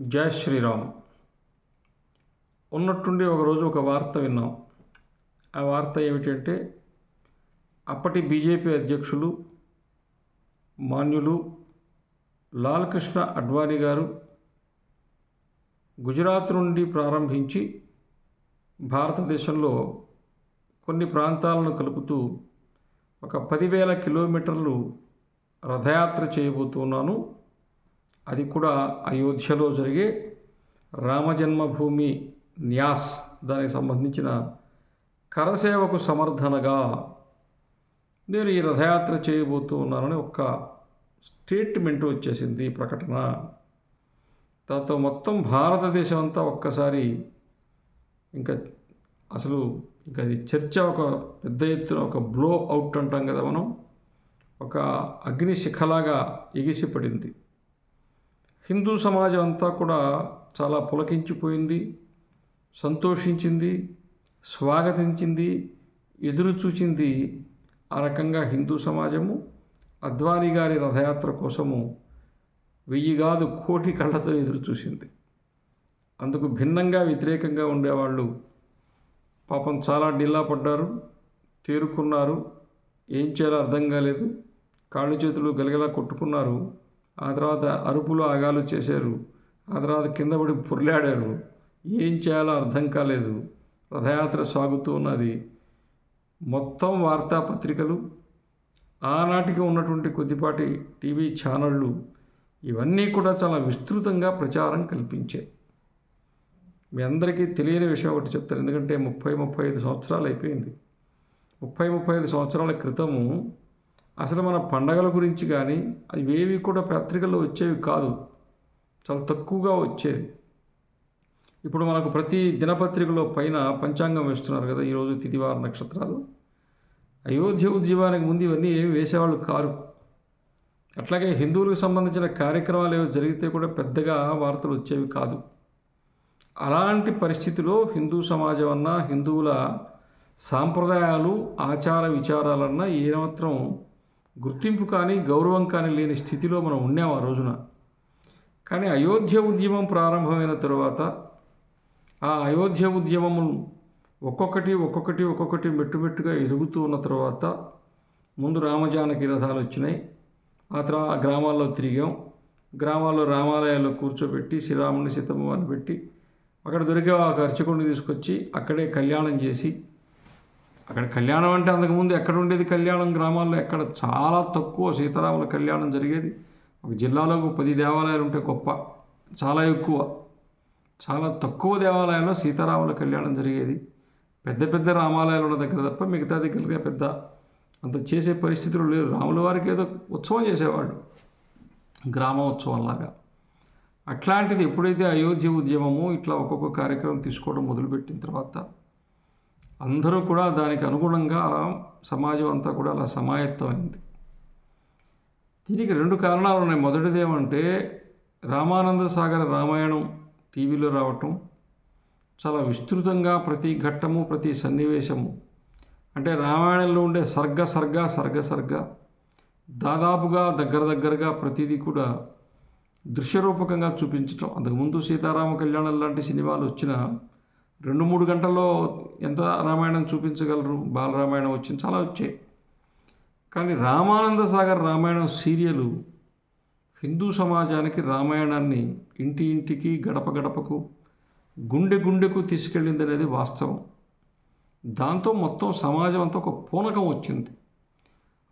జై శ్రీరామ్. ఉన్నట్టుండి ఒకరోజు ఒక వార్త విన్నాం. ఆ వార్త ఏమిటంటే అప్పటి బీజేపీ అధ్యక్షులు మాన్యులు లాల్కృష్ణ అడ్వాణి గారు గుజరాత్ నుండి ప్రారంభించి భారతదేశంలో కొన్ని ప్రాంతాలను కలుపుతూ ఒక పదివేల కిలోమీటర్లు రథయాత్ర చేయబోతున్నాను. అది కూడా అయోధ్యలో జరిగే రామజన్మభూమి న్యాస్ దానికి సంబంధించిన కరసేవకు సమర్థనగా నేను ఈ రథయాత్ర చేయబోతూ ఉన్నానని ఒక స్టేట్మెంట్ వచ్చేసింది ఈ ప్రకటన. దాంతో మొత్తం భారతదేశం అంతా ఒక్కసారి ఇంకా అసలు ఇంకా అది చర్చ ఒక పెద్ద ఎత్తున ఒక బ్లో అవుట్ అంటాం కదా మనం. ఒక అగ్నిశిఖలాగా ఎగిసిపడింది. హిందూ సమాజం అంతా కూడా చాలా పులకించిపోయింది సంతోషించింది స్వాగతించింది ఎదురు చూచింది ఆ రకంగా హిందూ సమాజము. అద్వానీ గారి రథయాత్ర కోసము వెయ్యి కాదు కోటి కళ్ళతో ఎదురు చూసింది. అందుకు భిన్నంగా వ్యతిరేకంగా ఉండేవాళ్ళు పాపం చాలా డిల్లా పడ్డారు తేరుకున్నారు ఏం చేయాలో అర్థం కాలేదు. కాళ్ళు చేతులు గలగలా కొట్టుకున్నారు. ఆ తర్వాత అరుపులు ఆగాలు చేశారు. ఆ తర్వాత కింద పడి పుర్లాడారు. ఏం చేయాలో అర్థం కాలేదు. రథయాత్ర సాగుతూ ఉన్నది. మొత్తం వార్తాపత్రికలు ఆనాటికి ఉన్నటువంటి కొద్దిపాటి టీవీ ఛానళ్ళు ఇవన్నీ కూడా చాలా విస్తృతంగా ప్రచారం కల్పించాయి. మీ అందరికీ తెలియని విషయం ఒకటి చెప్తారు ఎందుకంటే ముప్పై ముప్పై ఐదు సంవత్సరాలు అయిపోయింది. ముప్పై ముప్పై ఐదు సంవత్సరాల క్రితము అసలు మన పండగల గురించి కానీ అవి ఏవి కూడా పత్రికల్లో వచ్చేవి కాదు. చాలా తక్కువగా వచ్చేది ఇప్పుడు మనకు ప్రతి దినపత్రికలో పైన పంచాంగం వేస్తున్నారు కదా ఈరోజు తిదివార నక్షత్రాలు. అయోధ్య ఉద్యమానికి ముందు ఇవన్నీ ఏమి వేసేవాళ్ళు కారు. అట్లాగే హిందువులకు సంబంధించిన కార్యక్రమాలు ఏవో జరిగితే కూడా పెద్దగా వార్తలు వచ్చేవి కాదు. అలాంటి పరిస్థితిలో హిందూ సమాజం అన్నా హిందువుల సాంప్రదాయాలు ఆచార విచారాలన్నా ఏమాత్రం గుర్తింపు కానీ గౌరవం కానీ లేని స్థితిలో మనం ఉన్నాం ఆ రోజున. కానీ అయోధ్య ఉద్యమం ప్రారంభమైన తరువాత ఆ అయోధ్య ఉద్యమము ఒక్కొక్కటి ఒక్కొక్కటి ఒక్కొక్కటి మెట్టుమెట్టుగా ఎదుగుతూ ఉన్న తర్వాత ముందు రామజానకి రథాలు వచ్చినాయి. ఆ తర్వాత ఆ గ్రామాల్లో తిరిగాం. గ్రామాల్లో రామాలయాల్లో కూర్చోబెట్టి శ్రీరాముని సీతమ్మని పెట్టి అక్కడ దొరికే ఒక అర్చకుడిని తీసుకొచ్చి అక్కడే కళ్యాణం చేసి అక్కడ కళ్యాణం అంటే అంతకుముందు ఎక్కడ ఉండేది కళ్యాణం గ్రామాల్లో? ఎక్కడ? చాలా తక్కువ సీతారాముల కళ్యాణం జరిగేది. ఒక జిల్లాలో ఒక పది దేవాలయాలు ఉంటే గొప్ప. చాలా ఎక్కువ. చాలా తక్కువ దేవాలయాల్లో సీతారాముల కళ్యాణం జరిగేది. పెద్ద పెద్ద రామాలయాలు ఉన్న దగ్గర తప్ప మిగతా దగ్గరగా పెద్ద అంత చేసే పరిస్థితులు లేరు రాముల వారికి ఏదో ఉత్సవం చేసేవాళ్ళు. గ్రామ ఉత్సవంలాగా అట్లాంటిది ఎప్పుడైతే అయోధ్య ఉద్యమము ఇట్లా ఒక్కొక్క కార్యక్రమం తీసుకోవడం మొదలుపెట్టిన తర్వాత అందరూ కూడా దానికి అనుగుణంగా సమాజం అంతా కూడా అలా సమాయత్తమైంది. దీనికి రెండు కారణాలు ఉన్నాయి. మొదటిది ఏమంటే రామానంద సాగర రామాయణం టీవీలో రావటం చాలా విస్తృతంగా ప్రతి ఘట్టము ప్రతి సన్నివేశము అంటే రామాయణంలో ఉండే సర్గ సర్గ సర్గ సర్గ దాదాపుగా దగ్గర దగ్గరగా ప్రతిదీ కూడా దృశ్యరూపకంగా చూపించటం. అంతకుముందు సీతారామ కళ్యాణం లాంటి సినిమాలు వచ్చిన రెండు మూడు గంటల్లో ఎంత రామాయణం చూపించగలరు? బాలరామాయణం వచ్చింది చాలా వచ్చాయి. కానీ రామానంద సాగర్ రామాయణం సీరియలు హిందూ సమాజానికి రామాయణాన్ని ఇంటి ఇంటికి గడప గడపకు గుండె గుండెకు తీసుకెళ్ళింది అనేది వాస్తవం. దాంతో మొత్తం సమాజం అంతా ఒక పూనకం వచ్చింది.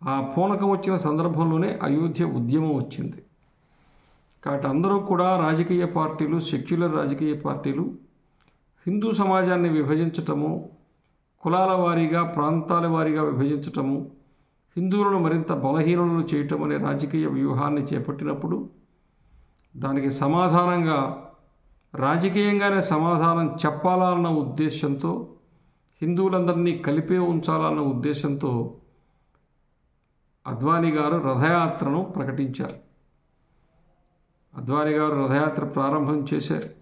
ఆ పూనకం వచ్చిన సందర్భంలోనే అయోధ్య ఉద్యమం వచ్చింది. కాబట్టి అందరూ కూడా రాజకీయ పార్టీలు సెక్యులర్ రాజకీయ పార్టీలు హిందూ సమాజాన్ని విభజించటము కులాల వారీగా ప్రాంతాల వారీగా విభజించటము హిందువులను మరింత బలహీనులను చేయటం అనే రాజకీయ వ్యూహాన్ని చేపట్టినప్పుడు దానికి సమాధానంగా రాజకీయంగానే సమాధానం చెప్పాలా అన్న ఉద్దేశంతో హిందువులందరినీ కలిపే ఉంచాలన్న ఉద్దేశంతో అద్వానీ గారు రథయాత్రను ప్రకటించారు. అద్వానీ గారు రథయాత్ర ప్రారంభం చేశారు.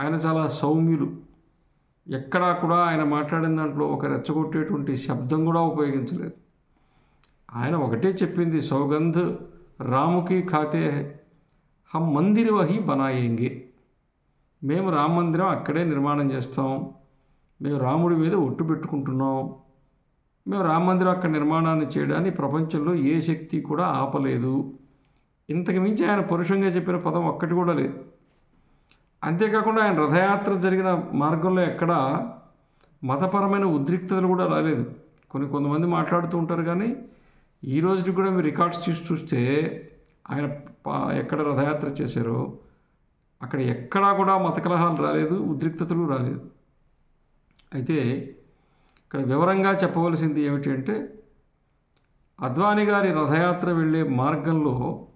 ఆయన చాలా సౌమ్యులు. ఎక్కడా కూడా ఆయన మాట్లాడిన దాంట్లో ఒక రెచ్చగొట్టేటువంటి శబ్దం కూడా ఉపయోగించలేదు. ఆయన ఒకటే చెప్పింది సౌగంధ్ రాముకి ఖాతే హమ్ మందిర్ వహి బనాయేంగే. మేము రామ మందిరం అక్కడే నిర్మాణం చేస్తాం. మేము రాముడి మీద ఒట్టు పెట్టుకుంటున్నాం. మేము రామ మందిరం అక్కడ నిర్మాణాన్ని చేయడాన్ని ప్రపంచంలో ఏ శక్తి కూడా ఆపలేదు. ఇంతకు మించి ఆయన పరుషంగా చెప్పిన పదం ఒక్కటి కూడా లేదు. అంతేకాకుండా ఆయన రథయాత్ర జరిగిన మార్గంలో ఎక్కడ మతపరమైన ఉద్రిక్తతలు కూడా రాలేదు. కొన్ని కొంతమంది మాట్లాడుతూ ఉంటారు కానీ ఈ రోజుకి కూడా మీరు రికార్డ్స్ చూసి చూస్తే ఆయన పా- ఎక్కడ రథయాత్ర చేశారో అక్కడ ఎక్కడా కూడా మత కలహాలు రాలేదు ఉద్రిక్తతలు రాలేదు. అయితే ఇక్కడ వివరంగా చెప్పవలసింది ఏమిటి అంటే అద్వాని గారి రథయాత్ర వెళ్ళే మార్గంలో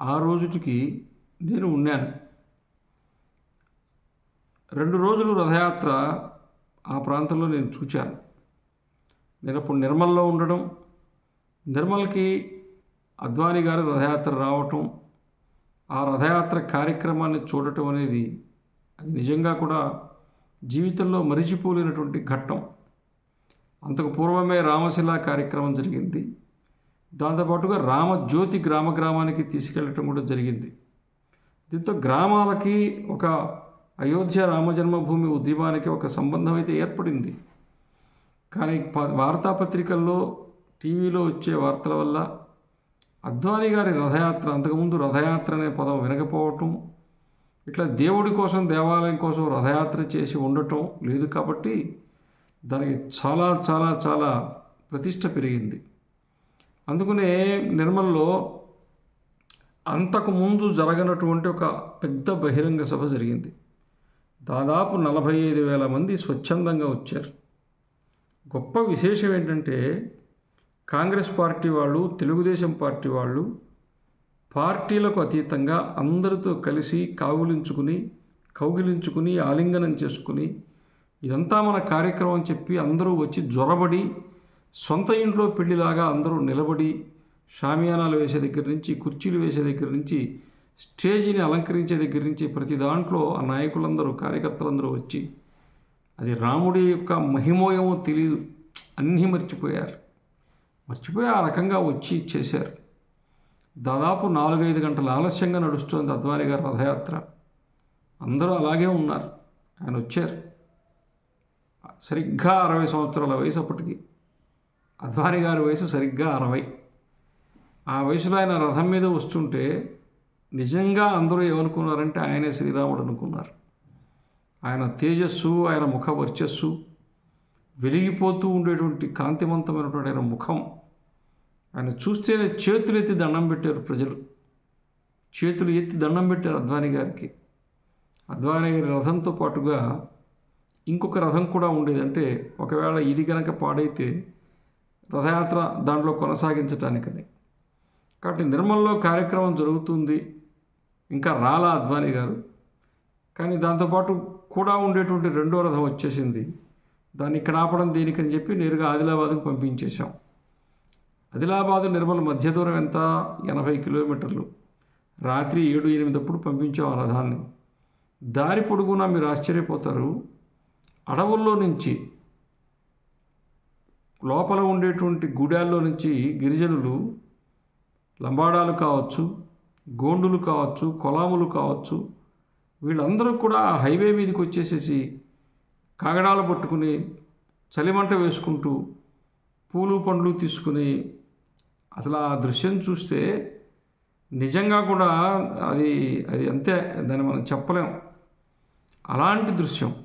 ఆ రోజుటికి నేను ఉన్నాను. రెండు రోజులు రథయాత్ర ఆ ప్రాంతంలో నేను చూచాను. నేను అప్పుడు నిర్మల్లో ఉండడం నిర్మల్కి అద్వాని గారి రథయాత్ర రావటం ఆ రథయాత్ర కార్యక్రమాన్ని చూడటం అనేది అది నిజంగా కూడా జీవితంలో మరిచిపోలేనటువంటి ఘట్టం. అంతకు పూర్వమే రామశిలా కార్యక్రమం జరిగింది. దాంతోపాటుగా రామజ్యోతి గ్రామ గ్రామానికి తీసుకెళ్ళటం కూడా జరిగింది. దీంతో గ్రామాలకి ఒక అయోధ్య రామజన్మభూమి ఉద్యమానికి ఒక సంబంధం అయితే ఏర్పడింది. కానీ ప- వార్తాపత్రికల్లో టీవీలో వచ్చే వార్తల వల్ల అద్వాని గారి రథయాత్ర అంతకుముందు రథయాత్ర అనే పదం వినకపోవటం ఇట్లా దేవుడి కోసం దేవాలయం కోసం రథయాత్ర చేసి ఉండటం లేదు కాబట్టి దానికి చాలా చాలా చాలా ప్రతిష్ట పెరిగింది. అందుకనే నిర్మల్లో అంతకుముందు జరగనటువంటి ఒక పెద్ద బహిరంగ సభ జరిగింది. దాదాపు నలభై ఐదు వేల మంది స్వచ్ఛందంగా వచ్చారు. గొప్ప విశేషం ఏంటంటే కాంగ్రెస్ పార్టీ వాళ్ళు తెలుగుదేశం పార్టీ వాళ్ళు పార్టీలకు అతీతంగా అందరితో కలిసి కావులించుకుని కౌగిలించుకుని ఆలింగనం చేసుకుని ఇదంతా మన కార్యక్రమం అని చెప్పి అందరూ వచ్చి జ్వరబడి సొంత ఇంట్లో పెళ్ళిలాగా అందరూ నిలబడి షామియానాలు వేసే దగ్గర నుంచి కుర్చీలు వేసే దగ్గర నుంచి స్టేజీని అలంకరించే దగ్గర నుంచి ప్రతి దాంట్లో ఆ నాయకులందరూ కార్యకర్తలందరూ వచ్చి అది రాముడి యొక్క మహిమోయమో తెలియదు అన్నీ మర్చిపోయారు. మర్చిపోయి ఆ రకంగా వచ్చి చేశారు. దాదాపు నాలుగైదు గంటల ఆలస్యంగా నడుస్తుంది అద్వాని గారి రథయాత్ర. అందరూ అలాగే ఉన్నారు. ఆయన వచ్చారు. సరిగ్గా అరవై సంవత్సరాల వయసు అప్పటికి. అద్వాని గారి వయసు సరిగ్గా అరవై. ఆ వయసులో ఆయన రథం మీద వస్తుంటే నిజంగా అందరూ ఏమనుకున్నారంటే ఆయనే శ్రీరాముడు అనుకున్నారు. ఆయన తేజస్సు ఆయన ముఖ వర్చస్సు వెలిగిపోతూ ఉండేటువంటి కాంతివంతమైనటువంటి ఆయన ముఖం. ఆయన చూస్తేనే చేతులు ఎత్తి దండం పెట్టారు ప్రజలు. చేతులు ఎత్తి దండం పెట్టారు అద్వాని గారికి. అద్వాని గారి రథంతో పాటుగా ఇంకొక రథం కూడా ఉండేది అంటే ఒకవేళ ఇది కనుక పాడైతే రథయాత్ర దాంట్లో కొనసాగించటానికని. కాబట్టి నిర్మల్లో కార్యక్రమం జరుగుతుంది. ఇంకా రాలా అద్వానీ గారు? కానీ దాంతోపాటు కూడా ఉండేటువంటి రెండో రథం వచ్చేసింది. దాన్ని ఇక్కడ ఆపడం దేనికని చెప్పి నేరుగా ఆదిలాబాద్కు పంపించేశాం. ఆదిలాబాదు నిర్మల్ మధ్య దూరం ఎంత? ఎనభై కిలోమీటర్లు. రాత్రి ఏడు ఎనిమిదప్పుడు పంపించాం ఆ రథాన్ని. దారి పొడుగునా మీరు ఆశ్చర్యపోతారు. అడవుల్లో నుంచి లోపల ఉండేటువంటి గుడాల్లో నుంచి గిరిజనులు లంబాడాలు కావచ్చు గోండులు కావచ్చు కొలాములు కావచ్చు వీళ్ళందరూ కూడా హైవే మీదకి వచ్చేసేసి కాగడాలు పట్టుకుని చలిమంట వేసుకుంటూ పూలు పండ్లు తీసుకుని అసలు ఆ దృశ్యం చూస్తే నిజంగా కూడా అది అది అంతే దాన్ని మనం చెప్పలేం. అలాంటి దృశ్యం.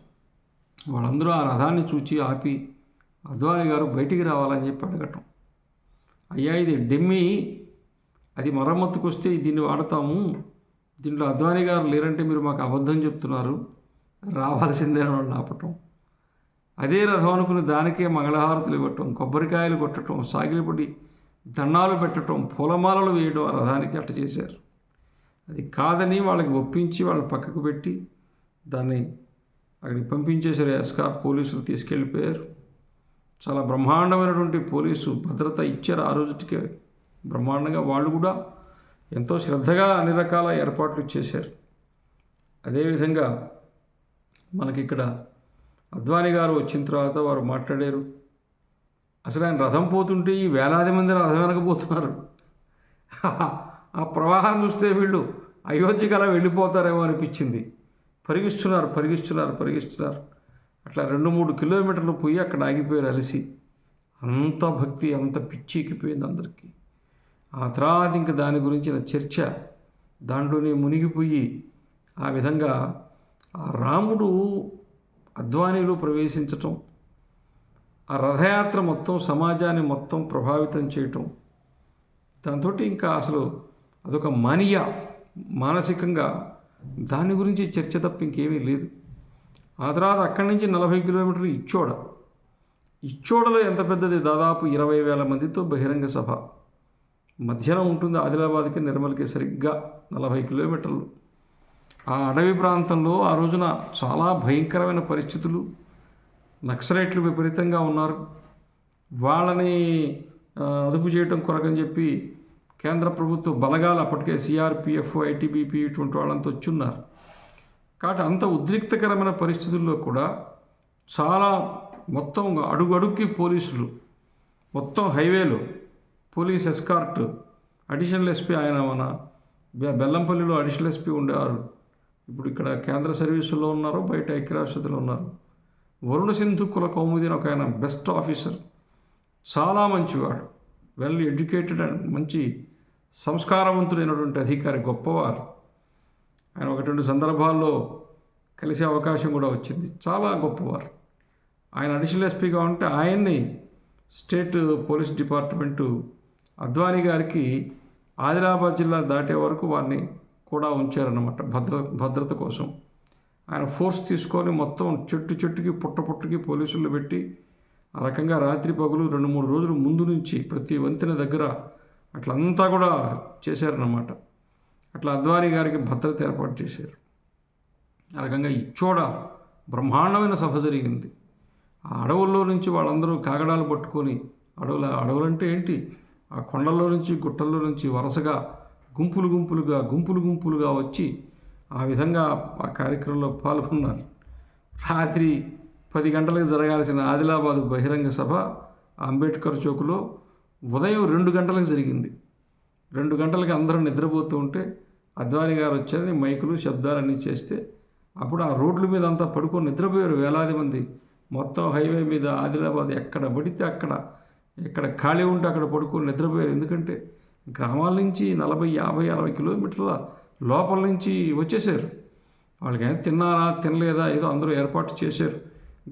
వాళ్ళందరూ ఆ రథాన్ని చూచి ఆపి అద్వాని గారు బయటికి రావాలని చెప్పి అడగటం. అయ్యా ఇది డెమ్మి అది మరమ్మతుకు వస్తే దీన్ని వాడతాము. దీంట్లో అద్వాని గారు లేరంటే మీరు మాకు అబద్ధం చెప్తున్నారు. రావాల్సిందేనని ఆపటం అదే రథం అనుకుని దానికే మంగళహారతులు ఇవ్వటం కొబ్బరికాయలు కొట్టడం సాగిలిపడి దండాలు పెట్టడం పూలమాలలు వేయడం ఆ రథానికి అట్ట చేశారు. అది కాదని వాళ్ళకి ఒప్పించి వాళ్ళ పక్కకు పెట్టి దాన్ని అక్కడికి పంపించేశారు ఎస్కార్ పోలీసులు తీసుకెళ్ళిపోయారు. చాలా బ్రహ్మాండమైనటువంటి పోలీసు భద్రత ఇచ్చారు ఆ రోజుకి బ్రహ్మాండంగా వాళ్ళు కూడా ఎంతో శ్రద్ధగా అన్ని రకాల ఏర్పాట్లు చేశారు. అదేవిధంగా మనకి ఇక్కడ అద్వాని గారు వచ్చిన తర్వాత వారు మాట్లాడారు. అసలు ఆయన రథం పోతుంటే ఈ వేలాది మంది రథం వెనకపోతున్నారు ఆ ప్రవాహం చూస్తే వీళ్ళు అయోధ్యకి అలా వెళ్ళిపోతారేమో అనిపించింది. పరిగిస్తున్నారు పరిగిస్తున్నారు పరిగిస్తున్నారు అట్లా రెండు మూడు కిలోమీటర్లు పోయి అక్కడ ఆగిపోయారు అలసి. అంత భక్తి అంత పిచ్చి ఎక్కిపోయింది అందరికీ. ఆ తర్వాత ఇంక దాని గురించిన చర్చ దాంట్లోనే మునిగిపోయి ఆ విధంగా ఆ రాముడు అద్వానీలో ప్రవేశించటం ఆ రథయాత్ర మొత్తం సమాజాన్ని మొత్తం ప్రభావితం చేయటం దాంతో ఇంకా అసలు అదొక మానియా మానసికంగా దాని గురించి చర్చ తప్ప ఇంకేమీ లేదు. ఆ తర్వాత అక్కడి నుంచి నలభై కిలోమీటర్లు ఇచ్చోడ. ఇచ్చోడలో ఎంత పెద్దది? దాదాపు ఇరవై వేల మందితో బహిరంగ సభ. మధ్యాహ్నం ఉంటుంది ఆదిలాబాద్కి నిర్మల్కి సరిగ్గా నలభై కిలోమీటర్లు. ఆ అడవి ప్రాంతంలో ఆ రోజున చాలా భయంకరమైన పరిస్థితులు నక్సలైట్లు విపరీతంగా ఉన్నారు. వాళ్ళని అదుపు చేయటం కొరకని చెప్పి కేంద్ర ప్రభుత్వ బలగాలు అప్పటికే సిఆర్పిఎఫ్ ఐటీబీపీ ఇటువంటి వాళ్ళంతా వచ్చున్నారు. కాబట్టి అంత ఉద్రిక్తకరమైన పరిస్థితుల్లో కూడా చాలా మొత్తం అడుగడుక్కి పోలీసులు మొత్తం హైవేలో పోలీస్ ఎస్కార్ట్ అడిషనల్ ఎస్పీ ఆయన మన బెల్లంపల్లిలో అడిషనల్ ఎస్పీ ఉండేవారు. ఇప్పుడు ఇక్కడ కేంద్ర సర్వీసుల్లో ఉన్నారు బయట ఐక్యరాష్ట్రతిలో ఉన్నారు. వరుణ సింధు కుల కౌముది అని ఒక ఆయన బెస్ట్ ఆఫీసర్. చాలా మంచివాడు. వెల్ ఎడ్యుకేటెడ్ అండ్ మంచి సంస్కారవంతుడైనటువంటి అధికారి గొప్పవారు. ఆయన ఒకటి రెండు సందర్భాల్లో కలిసే అవకాశం కూడా వచ్చింది. చాలా గొప్పవారు. ఆయన అడిషనల్ ఎస్పీగా ఉంటే ఆయన్ని స్టేట్ పోలీస్ డిపార్ట్మెంటు అద్వానీ గారికి ఆదిలాబాద్ జిల్లా దాటే వరకు వారిని కూడా ఉంచారన్నమాట భద్ర భద్రత కోసం. ఆయన ఫోర్స్ తీసుకొని మొత్తం చెట్టు చెట్టుకి పుట్ట పుట్టుకి పోలీసులు పెట్టి ఆ రకంగా రాత్రి పగులు రెండు మూడు రోజుల ముందు నుంచి ప్రతి వంతెన దగ్గర అట్లంతా కూడా చేశారన్నమాట. అట్లా అద్వానీ గారికి భద్రత ఏర్పాటు చేశారు. ఆ రకంగా ఇచ్చోడ బ్రహ్మాండమైన సభ జరిగింది. ఆ అడవుల్లో నుంచి వాళ్ళందరూ కాగడాలు పట్టుకొని అడవుల అడవులంటే ఏంటి? ఆ కొండల్లో నుంచి గుట్టల్లో నుంచి వరుసగా గుంపులు గుంపులుగా గుంపులు గుంపులుగా వచ్చి ఆ విధంగా ఆ కార్యక్రమంలో పాల్గొన్నారు. రాత్రి పది గంటలకు జరగాల్సిన ఆదిలాబాద్ బహిరంగ సభ అంబేద్కర్ చౌక్లో ఉదయం రెండు గంటలకు జరిగింది. రెండు గంటలకి అందరూ నిద్రపోతూ ఉంటే అద్వాని గారు వచ్చారని మైకులు శబ్దాలన్నీ చేస్తే అప్పుడు ఆ రోడ్ల మీద అంతా పడుకొని నిద్రపోయారు వేలాది మంది. మొత్తం హైవే మీద ఆదిలాబాద్ ఎక్కడ పడితే అక్కడ ఎక్కడ ఖాళీ ఉంటే అక్కడ పడుకొని నిద్రపోయారు. ఎందుకంటే గ్రామాల నుంచి నలభై యాభై అరవై కిలోమీటర్ల లోపల నుంచి వచ్చేసారు వాళ్ళకి తిన్నారా తినలేదా ఏదో అందరూ ఏర్పాటు చేశారు.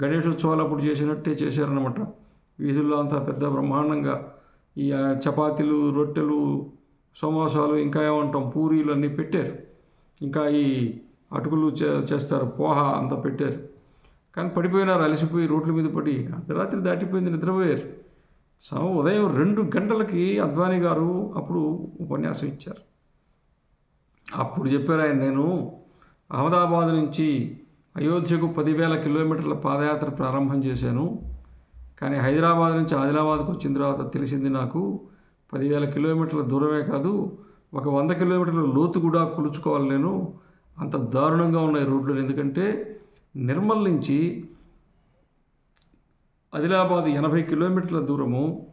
గణేశోత్సవాలు అప్పుడు చేసినట్టే చేశారనమాట వీధుల్లో అంతా పెద్ద బ్రహ్మాండంగా ఈ చపాతీలు రొట్టెలు సమోసాలు ఇంకా ఏమంటాం పూరీలు అన్నీ పెట్టారు. ఇంకా ఈ అటుకులు చే చేస్తారు పోహ అంతా పెట్టారు. కానీ పడిపోయినారు అలసిపోయి రోడ్ల మీద పడి. అర్ధరాత్రి దాటిపోయింది నిద్రపోయారు. సో ఉదయం రెండు గంటలకి అద్వానీ గారు అప్పుడు ఉపన్యాసం ఇచ్చారు. అప్పుడు చెప్పారు ఆయన నేను అహ్మదాబాద్ నుంచి అయోధ్యకు పదివేల కిలోమీటర్ల పాదయాత్ర ప్రారంభం చేశాను. కానీ హైదరాబాద్ నుంచి ఆదిలాబాద్కు వచ్చిన తర్వాత తెలిసింది నాకు పదివేల కిలోమీటర్ల దూరమే కాదు ఒక వంద కిలోమీటర్ల లోతు కూడా కొలుచుకోవాలి నేను. అంత దారుణంగా ఉన్నాయి రోడ్లు. ఎందుకంటే నిర్మల్ నుంచి ఆదిలాబాద్ ఎనభై కిలోమీటర్ల దూరము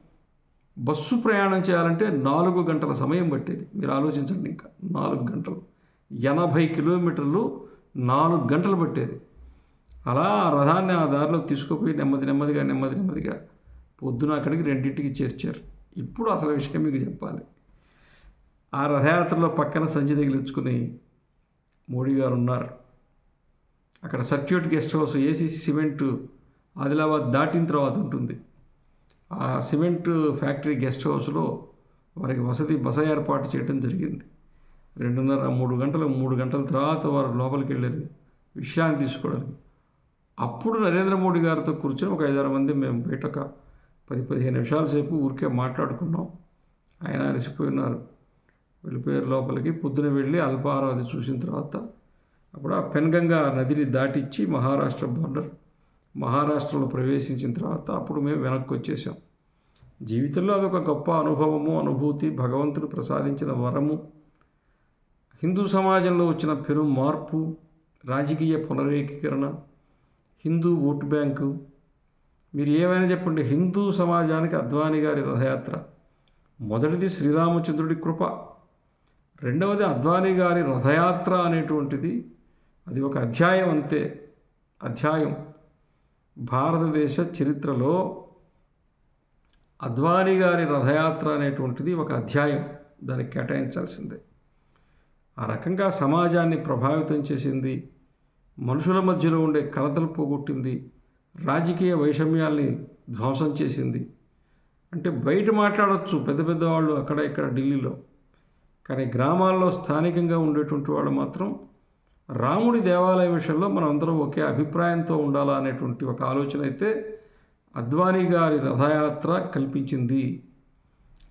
బస్సు ప్రయాణం చేయాలంటే నాలుగు గంటల సమయం పట్టేది. మీరు ఆలోచించండి ఇంకా. నాలుగు గంటలు. ఎనభై కిలోమీటర్లు నాలుగు గంటలు పట్టేది. అలా ఆ రథాన్ని ఆ దారిలో తీసుకుపోయి నెమ్మది నెమ్మదిగా నెమ్మది నెమ్మదిగా పొద్దున అక్కడికి రెండింటికి చేర్చారు. ఇప్పుడు అసలు విషయం మీకు చెప్పాలి. ఆ రథయాత్రలో పక్కన సంచి తగిలించుకుని మోడీ గారు ఉన్నారు. అక్కడ circuit guest house ACC cement Adilabad దాటిన తర్వాత ఉంటుంది. ఆ సిమెంట్ ఫ్యాక్టరీ గెస్ట్ హౌస్లో వారికి వసతి బస ఏర్పాటు చేయడం జరిగింది. రెండున్నర మూడు గంటలు మూడు గంటల తర్వాత వారు లోపలికి వెళ్ళారు. విషయాన్ని తీసుకోవడానికి. అప్పుడు నరేంద్ర మోడీ గారితో కూర్చొని ఒక ఐదారు మంది మేము బయట ఒక పది పదిహేను నిమిషాల సేపు ఊరికే మాట్లాడుకున్నాం. ఆయన అలసిపోయినారు. వెళ్ళిపోయారు లోపలికి. పొద్దున వెళ్ళి అల్పాహారం అది చూసిన తర్వాత అప్పుడు ఆ పెన్గంగా నదిని దాటిచ్చి మహారాష్ట్ర బార్డర్ మహారాష్ట్రలో ప్రవేశించిన తర్వాత అప్పుడు మేము వెనక్కి వచ్చేసాం జీవితంలో అదొక గొప్ప అనుభవము అనుభూతి. భగవంతుడు ప్రసాదించిన వరము. హిందూ సమాజంలో వచ్చిన పెను మార్పు రాజకీయ పునరేకీకరణ హిందూ ఓటు బ్యాంకు. మీరు ఏమైనా చెప్పండి హిందూ సమాజానికి అద్వాని గారి రథయాత్ర. మొదటిది శ్రీరామచంద్రుడి కృప. రెండవది అద్వానీ గారి రథయాత్ర అనేటువంటిది. అది ఒక అధ్యాయం అంతే అధ్యాయం. భారతదేశ చరిత్రలో అద్వానీ గారి రథయాత్ర అనేటువంటిది ఒక అధ్యాయం. దానికి కేటాయించాల్సిందే. ఆ రకంగా సమాజాన్ని ప్రభావితం చేసింది మనుషుల మధ్యలో ఉండే కలతలు పోగొట్టింది రాజకీయ వైషమ్యాల్ని ధ్వంసం చేసింది. అంటే బయట మాట్లాడవచ్చు పెద్ద పెద్ద వాళ్ళు అక్కడ ఇక్కడ ఢిల్లీలో. కానీ గ్రామాల్లో స్థానికంగా ఉండేటువంటి వాళ్ళు మాత్రం రాముడి దేవాలయ విషయంలో మనం అందరం ఒకే అభిప్రాయంతో ఉండాలా అనేటువంటి ఒక ఆలోచన అయితే అద్వానీ గారి రథయాత్ర కల్పించింది.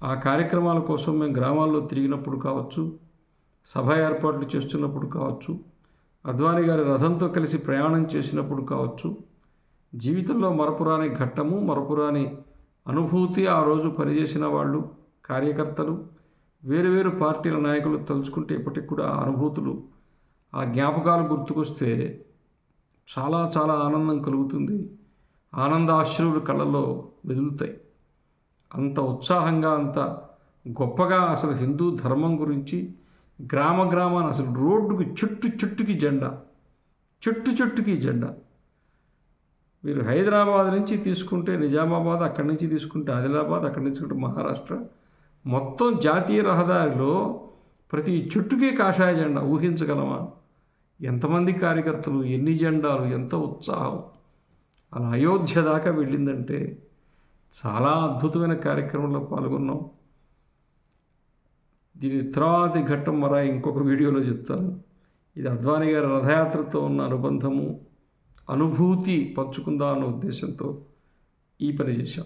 ఆ కార్యక్రమాల కోసం మేము గ్రామాల్లో తిరిగినప్పుడు కావచ్చు సభ ఏర్పాట్లు చేస్తున్నప్పుడు కావచ్చు అద్వానీ గారి రథంతో కలిసి ప్రయాణం చేసినప్పుడు కావచ్చు జీవితంలో మరపురాని ఘట్టము మరపురాని అనుభూతి ఆ రోజు పనిచేసిన వాళ్ళు కార్యకర్తలు వేరువేరు పార్టీల నాయకులు తలుచుకుంటే ఇప్పటికి కూడా ఆ అనుభూతులు ఆ జ్ఞాపకాలు గుర్తుకొస్తే చాలా చాలా ఆనందం కలుగుతుంది. ఆనందాశ్రువులు కళ్ళల్లో వెదులుతాయి అంత ఉత్సాహంగా అంత గొప్పగా అసలు హిందూ ధర్మం గురించి గ్రామ గ్రామాన్ని అసలు రోడ్డుకి చుట్టు చుట్టుకి జెండా చుట్టు చుట్టుకి జెండా. మీరు హైదరాబాద్ నుంచి తీసుకుంటే నిజామాబాద్ అక్కడి నుంచి తీసుకుంటే ఆదిలాబాద్ అక్కడి నుంచి తీసుకుంటే మహారాష్ట్ర మొత్తం జాతీయ రహదారిలో ప్రతి చుట్టుకి కాషాయ జెండా ఊహించగలమా? ఎంతమంది కార్యకర్తలు ఎన్ని జెండాలు ఎంత ఉత్సాహం. అలా అయోధ్య దాకా వెళ్ళిందంటే చాలా అద్భుతమైన కార్యక్రమంలో పాల్గొన్నాం. దీని తర్వాతి ఘట్టం మరా ఇంకొక వీడియోలో చెప్తాను. ఇది అద్వానీ గారి రథయాత్రతో ఉన్న అనుబంధము అనుభూతి పంచుకుందా అన్న ఉద్దేశంతో ఈ పని చేశాం.